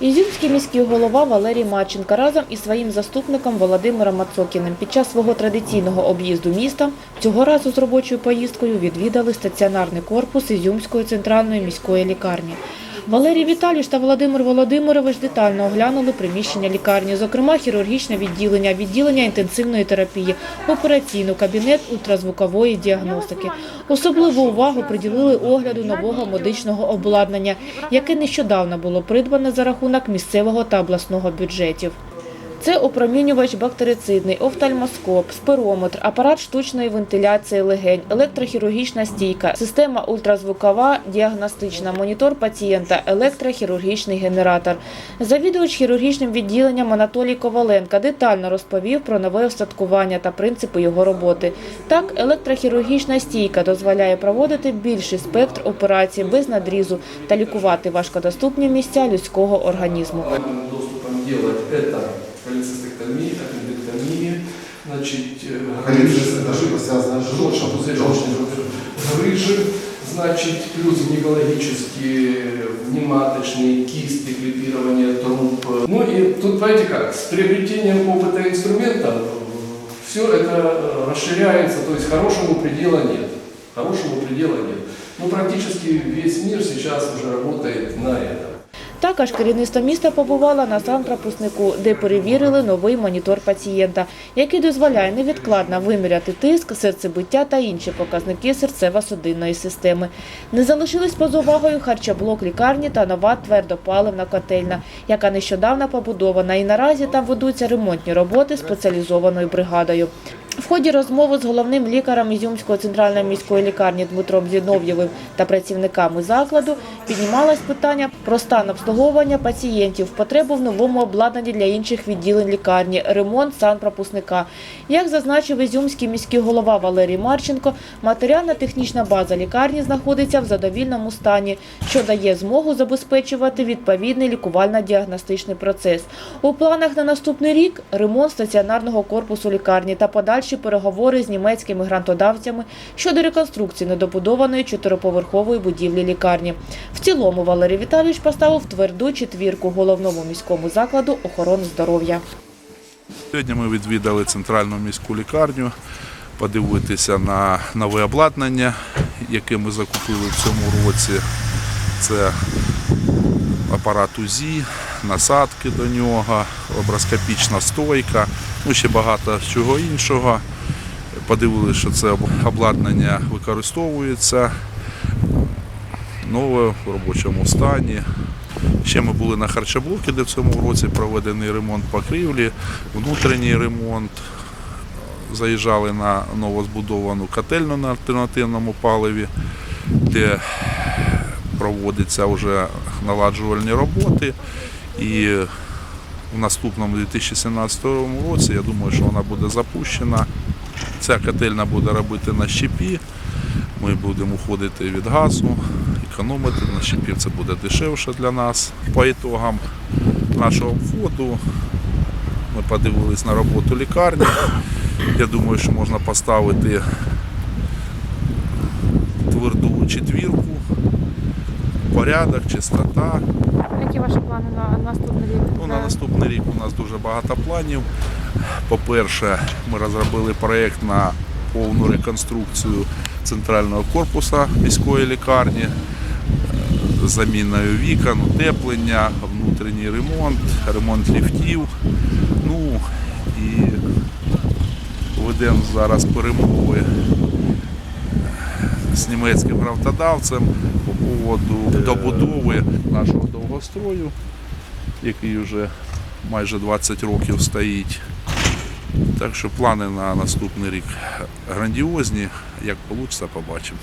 Ізюмський міський голова Валерій Маченка разом із своїм заступником Володимиром Мацокіним під час свого традиційного об'їзду міста цього разу з робочою поїздкою відвідали стаціонарний корпус Ізюмської центральної міської лікарні. Валерій Віталійович та Володимир Володимирович детально оглянули приміщення лікарні, зокрема хірургічне відділення, відділення інтенсивної терапії, операційну, кабінет ультразвукової діагностики. Особливу увагу приділили огляду нового медичного обладнання, яке нещодавно було придбане за рахунок місцевого та обласного бюджетів. Це опромінювач бактерицидний, офтальмоскоп, спирометр, апарат штучної вентиляції легень, електрохірургічна стійка, система ультразвукова, діагностична, монітор пацієнта, електрохірургічний генератор. Завідувач хірургічним відділенням Анатолій Коваленко детально розповів про нове остаткування та принципи його роботи. Так, електрохірургічна стійка дозволяє проводити більший спектр операцій без надрізу та лікувати важкодоступні місця людського організму. Доступом делать это холецистектомия, аппендэктомия, значит, Холецистит – ошибка, связанная с желчным желчно-пузыречной грыжи, значит, плюс гинекологические, внематочные, кисты, клипирование труб. Ну и тут, понимаете как, с приобретением опыта инструментов все это э, расширяется, то есть хорошему предела нет. Хорошему предела нет. Ну, практически весь мир сейчас уже работает на этом. Також керівництво міста побувало на санпропускнику, де перевірили новий монітор пацієнта, який дозволяє невідкладно виміряти тиск, серцебиття та інші показники серцево-судинної системи. Не залишились поза увагою харчоблок лікарні та нова твердопаливна котельна, яка нещодавно побудована, і наразі там ведуться ремонтні роботи спеціалізованою бригадою. В ході розмови з головним лікарем Ізюмської центральної міської лікарні Дмитром Зінов'євим та працівниками закладу піднімалось питання про стан обслуговування пацієнтів, потребу в новому обладнанні для інших відділень лікарні, ремонт санпропускника. Як зазначив Ізюмський міський голова Валерій Марченко, матеріально-технічна база лікарні знаходиться в задовільному стані, що дає змогу забезпечувати відповідний лікувально-діагностичний процес. У планах на наступний рік ремонт стаціонарного корпусу лікарні та подальші переговори з німецькими грантодавцями щодо реконструкції недобудованої чотириповерхової будівлі лікарні. В цілому Валерій Віталійович поставив тверду четвірку головному міському закладу охорони здоров'я. Сьогодні ми відвідали центральну міську лікарню, подивитися на нове обладнання, яке ми закупили в цьому році. Це апарат УЗІ, насадки до нього, образкопічна стойка, ну ще багато чого іншого. Подивилися, що це обладнання використовується нове в робочому стані. Ще ми були на харчоблокі, де в цьому році проведений ремонт покрівлі, внутрішній ремонт. Заїжджали на новозбудовану котельну на альтернативному паливі, де проводяться вже наладжувальні роботи. І в наступному 2017 році я думаю, що вона буде запущена. Ця котельна буде робити на щепі. Ми будемо уходити від газу, економити на щепі це буде дешевше для нас. По ітогам нашого вводу ми подивились на роботу лікарні. Я думаю, що можна поставити тверду четвірку, порядок, чистота. Які ваші плани на наступний рік? Ну, на наступний рік у нас дуже багато планів. По-перше, ми розробили проєкт на повну реконструкцію центрального корпусу міської лікарні е, з заміною вікон, утеплення, внутрішній ремонт, ремонт ліфтів. Ну і ведемо зараз перемови з німецьким гравтодавцем по поводу добудови нашого довгострою, який вже майже 20 років стоїть. Так що плани на наступний рік грандіозні. Як вийде, побачимо.